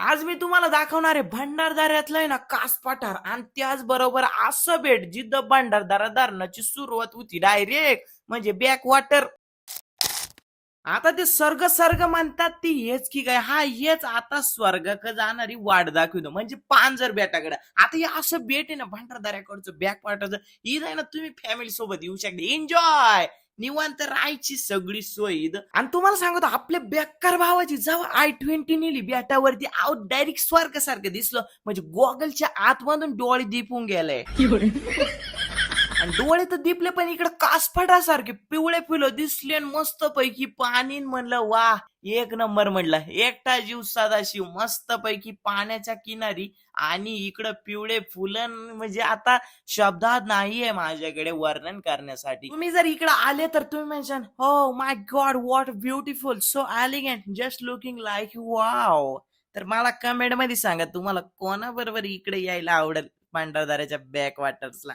आज मी तुम्हाला दाखवणार आहे भंडारदाऱ्यातलं आहे ना कास पठार. आणि त्याचबरोबर असं भेट जिद्द भंडारदारा धरणाची सुरुवात होती डायरेक्ट म्हणजे बॅक वॉटर आता ते स्वर्ग स्वर्ग म्हणतात ती हेच की काय? हा हेच आता स्वर्गाक जाणारी वाट दाखवतो. म्हणजे पांजर बेटाकडे. आता हे असं बेट आहे ना भंडारदाऱ्याकडचं बॅक वॉटरचं इथं जाय ना तुम्ही फॅमिली सोबत येऊ शकता. एन्जॉय निवांत राहायची सगळी सोय इथं. आणि तुम्हाला सांगतो आपल्या बेकार भावाची जेव्हा आय ट्वेंटी नेली बेटावरती आउट डायरेक्ट स्वर्ग सारखं दिसलं. म्हणजे गॉगलच्या आतमधून डोळे दिपून गेले. आणि डोळे तर दिपले पण इकडे कासफटासारखे पिवळे फुलं दिसले आणि मस्त पैकी पाणी म्हणलं वा एक नंबर म्हणला. एकटा जीव सदाशिव मस्त पैकी पाण्याच्या किनारी आणि इकडं पिवळे फुलं म्हणजे आता शब्दात नाहीये माझ्याकडे वर्णन करण्यासाठी. तुम्ही जर इकडे आले तर तुम्ही म्हणशाल हो my god what beautiful so elegant just looking like wow तर मला कमेंटमध्ये सांगा तुम्हाला कोणाबरोबर इकडे यायला आवडेल? भंडारदाऱ्याच्या बॅक वॉटर्सला